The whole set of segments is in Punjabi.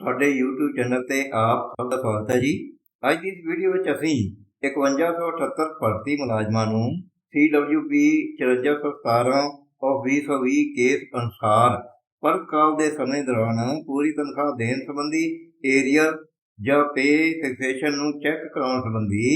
ਤੁਹਾਡੇ YouTube ਚੈਨਲ ਤੇ ਆਪ ਸਭ ਦਾ ਸਵਾਗਤ ਹੈ ਜੀ। ਅੱਜ ਦੀ ਇਸ ਵੀਡੀਓ ਵਿੱਚ ਅਸੀਂ 5178 ਭਰਤੀ ਮੁਲਾਜ਼ਮਾਂ ਨੂੰ CWP 5417 of 2020 ਕੇਸ ਅਨੁਸਾਰ ਪਰ ਕਾਲ ਦੇ ਸਮੇਂ ਦੌਰਾਨ ਪੂਰੀ ਤਨਖਾਹ ਦੇਣ ਸੰਬੰਧੀ ਏਰੀਆ ਜਾਂ ਪੇ ਫਿਕਸੇਸ਼ਨ ਨੂੰ ਚੈੱਕ ਕਰਾਉਣ ਸੰਬੰਧੀ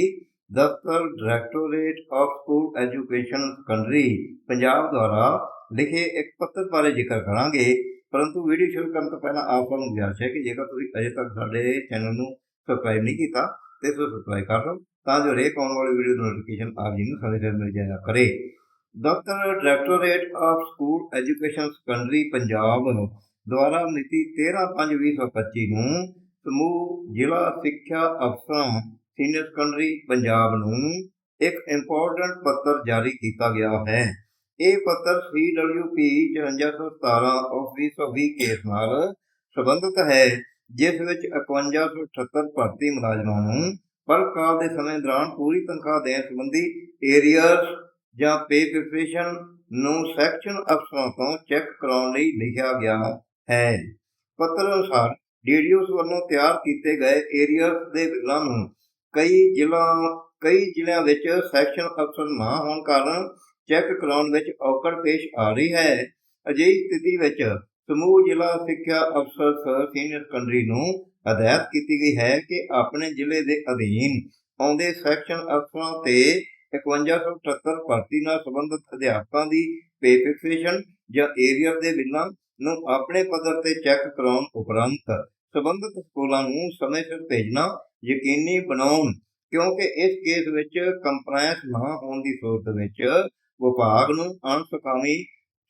ਦਫ਼ਤਰ directorate of school education secondary Punjab ਦੁਆਰਾ ਲਿਖੇ ਇੱਕ ਪੱਤਰ ਬਾਰੇ ਜ਼ਿਕਰ ਕਰਾਂਗੇ। ਪਰੰਤੂ ਵੀਡੀਓ ਸ਼ੁਰੂ ਕਰਨ ਤੋਂ ਪਹਿਲਾਂ ਆਪ ਨੂੰ ਗੁਜ਼ਾਰਿਸ਼ ਹੈ ਕਿ ਜੇਕਰ ਤੁਸੀਂ ਅਜੇ ਤੱਕ ਸਾਡੇ ਚੈਨਲ ਨੂੰ ਸਬਸਕ੍ਰਾਈਬ ਨਹੀਂ ਕੀਤਾ, ਤੇ ਇਸ ਨੂੰ ਸਬਸਕ੍ਰਾਈਬ ਕਰ ਲਓ, ਤਾਂ ਜੋ ਰੇਕ ਆਉਣ ਵਾਲੀ ਵੀਡੀਓ ਦੀ ਨੋਟੀਫਿਕੇਸ਼ਨ ਆਪ ਜੀ ਨੂੰ ਸਮੇਂ ਸਿਰ ਮਿਲ ਜਾਇਆ ਕਰੇ। ਦਫ਼ਤਰ directorate of school education secondary Punjab ਦੁਆਰਾ ਮਿਤੀ 13/5/2025 ਨੂੰ ਸਮੂਹ ਜ਼ਿਲ੍ਹਾ ਸਿੱਖਿਆ ਅਫਸਰਾਂ ਸੀਨੀਅਰ ਸੈਕੰਡਰੀ ਪੰਜਾਬ ਨੂੰ ਇੱਕ ਇੰਪੋਰਟੈਂਟ ਪੱਤਰ ਜਾਰੀ ਕੀਤਾ ਗਿਆ ਹੈ। ਇਹ ਪੱਤਰ CWP 5417 of 2020 ਕੇਸ ਨਾਲ ਸੰਬੰਧਿਤ ਹੈ, ਜਿਸ ਵਿੱਚ 5178 ਭਰਤੀ ਮੁਲਾਜ਼ਮਾਂ ਨੂੰ ਪਰ ਦੇ ਸਮੇਂ ਦੌਰਾਨ ਪੂਰੀ ਤਨਖਾਹ ਦੇਣ ਸੰਬੰਧੀ ਏਰੀਅਰਸ ਜਾਂ ਪੇ ਫਿਕਸੇਸ਼ਨ ਨੂੰ ਸੈਕਸ਼ਨ ਅਫਸਰਾਂ ਤੋਂ ਚੈੱਕ ਕਰਾਉਣ ਲਈ ਲਿਖਿਆ ਗਿਆ ਹੈ। ਪੱਤਰ ਅਨੁਸਾਰ ਡੀਡੀਓਸ ਵੱਲੋਂ ਤਿਆਰ ਕੀਤੇ ਗਏ ਏਰੀਅਰਸ ਦੇ ਬਿੱਲਾਂ ਨੂੰ ਕਈ ਜ਼ਿਲ੍ਹਾ ਕਈ ਜ਼ਿਲ੍ਹਿਆਂ ਵਿੱਚ ਸੈਕਸ਼ਨ ਅਫਸਰ ਨਾ ਹੋਣ ਕਾਰਨ ਚੈੱਕ ਕਰਾਉਣ ਵਿੱਚ ਔਕੜ ਪੇਸ਼ ਆ ਰਹੀ ਹੈ। ਅਜਿਹੀ ਸਥਿਤੀ ਵਿੱਚ ਸਮੂਹ ਜ਼ਿਲ੍ਹਾ ਸਿੱਖਿਆ ਅਫਸਰ ਸਰ ਸੀਨੀਅਰ ਸੈਕੰਡਰੀ ਨੂੰ ਹਦਾਇਤ ਕੀਤੀ ਗਈ ਹੈ ਕਿ ਆਪਣੇ ਜ਼ਿਲ੍ਹੇ ਦੇ ਅਧੀਨ ਆਉਂਦੇ ਸੈਕਸ਼ਨ ਅਫਸਰਾਂ ਤੇ 5178 ਭਰਤੀ ਨਾਲ ਸੰਬੰਧਿਤ ਅਧਿਆਪਕਾਂ ਦੀ ਪੇ ਫਿਕਸੇਸ਼ਨ ਜਾਂ ਏਰੀਅਰ ਦੇ ਬਿੱਲਾਂ ਨੂੰ ਆਪਣੇ ਪੱਧਰ ਤੇ ਚੈੱਕ ਕਰਾਉਣ ਉਪਰੰਤ ਸੰਬੰਧਿਤ ਸਕੂਲਾਂ ਨੂੰ ਸਮੇਂ ਸਿਰ ਭੇਜਣਾ ਯਕੀਨੀ ਬਣਾਉਣ, ਕਿਉਂਕਿ ਇਸ ਕੇਸ ਵਿੱਚ ਕੰਪਲਾਈਂਸ ਨਾ ਹੋਣ ਦੀ ਸੂਰਤ ਵਿੱਚ ਵਿਭਾਗ ਨੂੰ ਅਣਸੁਖਾਵੀ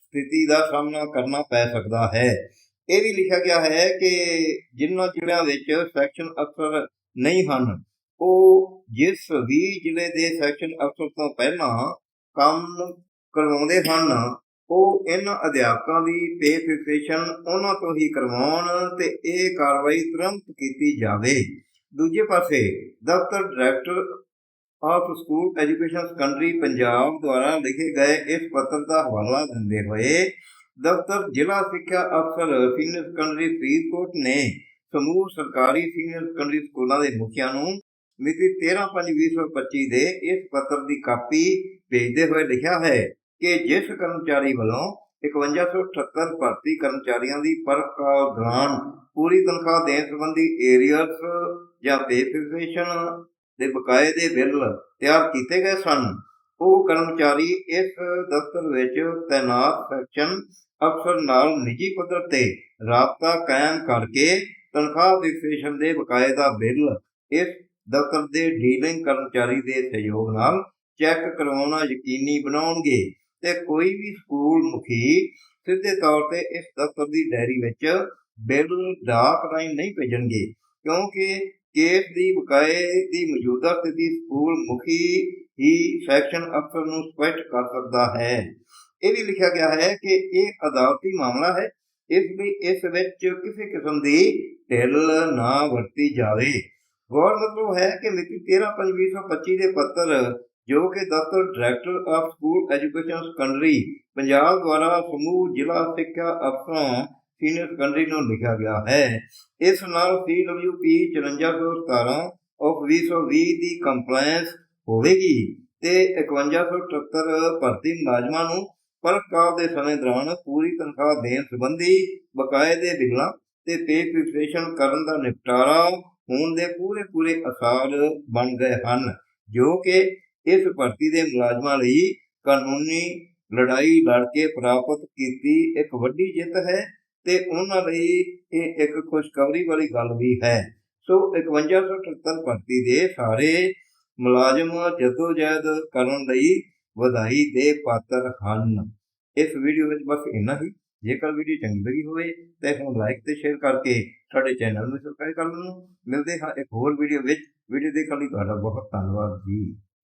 ਸਥਿਤੀ ਦਾ ਸਾਹਮਣਾ ਕਰਨਾ ਪੈ ਸਕਦਾ ਹੈ। ਇਹ ਵੀ ਲਿਖਿਆ ਗਿਆ ਹੈ ਕਿ ਜਿਨ੍ਹਾਂ ਜ਼ਿਲ੍ਹਿਆਂ ਵਿੱਚ ਸੈਕਸ਼ਨ ਅਫਸਰ ਨਹੀਂ ਹਨ, ਉਹ ਜਿਸ ਵੀ ਜ਼ਿਲ੍ਹੇ ਦੇ ਸੈਕਸ਼ਨ ਅਫਸਰ ਤੋਂ ਪਹਿਲਾਂ ਕੰਮ ਕਰਵਾਉਂਦੇ ਹਨ, ਉਹ ਇਹਨਾਂ ਅਧਿਆਪਕਾਂ ਦੀ ਪੇ ਫਿਕਸੇਸ਼ਨ ਉਹਨਾਂ ਤੋਂ ਹੀ ਕਰਵਾਉਣ ਤੇ ਇਹ ਕਾਰਵਾਈ ਤੁਰੰਤ ਕੀਤੀ ਜਾਵੇ। ਦੂਜੇ ਪਾਸੇ ਦਫ਼ਤਰ director of school education secondary Punjab ਦੁਆਰਾ ਲਿਖੇ ਗਏ ਇਸ ਪੱਤਰ ਦਾ ਹਵਾਲਾ ਦਿੰਦੇ ਹੋਏ ਦਫ਼ਤਰ ਜ਼ਿਲ੍ਹਾ ਸਿੱਖਿਆ ਅਫਸਰ ਸੀਨੀਅਰ ਸੈਕੰਡਰੀ ਫਰੀਦਕੋਟ ਨੇ ਸਮੂਹ ਸਰਕਾਰੀ ਸੀਨੀਅਰ ਸੈਕੰਡਰੀ ਸਕੂਲਾਂ ਦੇ ਮੁਖੀਆਂ ਨੂੰ ਮਿਤੀ 13/5/2025 ਦੇ ਇਸ ਪੱਤਰ ਦੀ ਕਾਪੀ ਭੇਜਦੇ ਹੋਏ ਲਿਖਿਆ ਹੈ ਕਿ ਜਿਸ ਕਰਮਚਾਰੀ ਵੱਲੋਂ 5178 ਭਰਤੀ ਕਰਮਚਾਰੀਆਂ ਦੀ ਪਰਖ ਦੌਰਾਨ ਪੂਰੀ ਤਨਖਾਹ ਦੇਣ ਸੰਬੰਧੀ ਏਰੀਅਰਸ ਜਾਂ ਪੇ ਫਿਕਸੇਸ਼ਨ ਦੇ ਬਕਾਏ ਦੇ ਬਿੱਲ ਤਿਆਰ ਕੀਤੇ ਗਏ ਸਨ। ਉਹ ਕਰਮਚਾਰੀ ਇਸ ਦਫ਼ਤਰ ਵਿੱਚ ਤੈਨਾਤ ਸੈਕਸ਼ਨ ਅਫਸਰ ਨਾਲ ਨਿੱਜੀ ਪੱਧਰ ਤੇ ਰਾਬਤਾ ਕਾਇਮ ਕਰਕੇ ਤਨਖਾਹ ਫਿਕਸੇਸ਼ਨ ਦੇ ਬਕਾਏ ਦਾ ਬਿੱਲ ਇਸ ਦਫ਼ਤਰ ਦੇ ਡੀਲਿੰਗ ਕਰਮਚਾਰੀ ਦੇ ਸਹਿਯੋਗ ਨਾਲ ਚੈੱਕ ਕਰਵਾਉਣਾ ਯਕੀਨੀ ਬਣਾਉਣਗੇ ਤੇ ਕੋਈ ਵੀ ਸਕੂਲ ਮੁਖੀ ਸਿੱਧੇ ਤੌਰ ਤੇ ਇਸ ਦਫ਼ਤਰ ਦੀ ਡਾਇਰੀ ਵਿੱਚ ਬਿੱਲ ਡਾਕ ਰਾਹੀਂ ਨਹੀਂ ਭੇਜਣਗੇ, ਕਿਉਂਕਿ ਕੇਸ ਦੀ ਬਕਾਏ ਦੀ ਮੌਜੂਦਾ ਸਥਿਤੀ ਸਕੂਲ ਮੁਖੀ ਹੀ ਸੈਕਸ਼ਨ ਅਫਸਰ ਨੂੰ ਸਪਸ਼ਟ ਕਰ ਸਕਦਾ ਹੈ। ਇਹ ਵੀ ਲਿਖਿਆ ਗਿਆ ਹੈ ਕਿ ਇਹ ਅਦਾਲਤੀ ਮਾਮਲਾ ਹੈ। ਇਸ ਲਈ ਇਸ ਵਿੱਚ ਕਿਸੇ ਕਿਸਮ ਦੀ ਢਿੱਲ ਨਾ ਵਰਤੀ ਜਾਵੇ। ਗੌਰ ਮਤਲਬ ਹੈ ਕਿ ਮਿਤੀ 13/5/2025 ਦੇ ਪੱਤਰ ਜੋ ਕਿ ਦਫ਼ਤਰ director of school education secondary Punjab ਦੁਆਰਾ ਸਮੂਹ ਜ਼ਿਲ੍ਹਾ ਸਿੱਖਿਆ ਅਫਸਰਾਂ ਸੀਨੀਅਰ ਸੈਕੰਡਰੀ ਨੂੰ ਲਿਖਿਆ ਗਿਆ ਹੈ। ਇਸ ਨਾਲ CWP 5417 ਆਫ 2020 ਦੀ ਕੰਪਲਾਈਂਸ ਹੋਵੇਗੀ ਤੇ 5178 ਭਰਤੀ ਮੁਲਾਜ਼ਮਾਂ ਨੂੰ ਪਰਖ ਦੇ ਸਮੇਂ ਦੌਰਾਨ ਪੂਰੀ ਤਨਖਾਹ ਦੇਣ ਸੰਬੰਧੀ ਬਕਾਏ ਦੇ ਬਿੱਲਾਂ ਤੇ ਪੇ ਫਿਕਸੇਸ਼ਨ ਕਰਨ ਦਾ ਨਿਪਟਾਰਾ ਹੋਣ ਦੇ ਪੂਰੇ ਪੂਰੇ ਅਸਾਰ ਬਣ ਗਏ ਹਨ, ਜੋ ਕਿ ਇਸ ਭਰਤੀ ਦੇ ਮੁਲਾਜ਼ਮਾਂ ਲਈ ਕਾਨੂੰਨੀ ਲੜਾਈ ਲੜ ਕੇ ਪ੍ਰਾਪਤ ਕੀਤੀ ਇੱਕ ਵੱਡੀ ਜਿੱਤ ਹੈ। ਤੇ ਉਹਨਾਂ ਲਈ ਇਹ ਇੱਕ ਖੁਸ਼ਖਬਰੀ ਵਾਲੀ ਗੱਲ ਵੀ ਹੈ। ਸੋ 5178 ਭਰਤੀ ਦੇ ਸਾਰੇ ਮੁਲਾਜ਼ਮ ਜਦੋਜਹਿਦ ਕਰਨ ਲਈ ਵਧਾਈ ਦੇ ਪਾਤਰ ਹਨ। ਇਸ ਵੀਡੀਓ ਵਿੱਚ ਬਸ ਇੰਨਾ ਹੀ। ਜੇਕਰ ਵੀਡੀਓ ਚੰਗੀ ਲੱਗੀ ਹੋਵੇ ਤਾਂ ਇਸ ਨੂੰ ਲਾਈਕ ਤੇ ਸ਼ੇਅਰ ਕਰਕੇ ਸਾਡੇ ਚੈਨਲ ਨੂੰ ਸਬਸਕ੍ਰਾਈਬ ਕਰ ਲਓ ਮਿਲਦੇ ਹਾਂ ਇੱਕ ਹੋਰ ਵੀਡੀਓ ਵਿੱਚ। ਵੀਡੀਓ ਦੇਖਣ ਲਈ ਤੁਹਾਡਾ ਬਹੁਤ ਧੰਨਵਾਦ ਜੀ।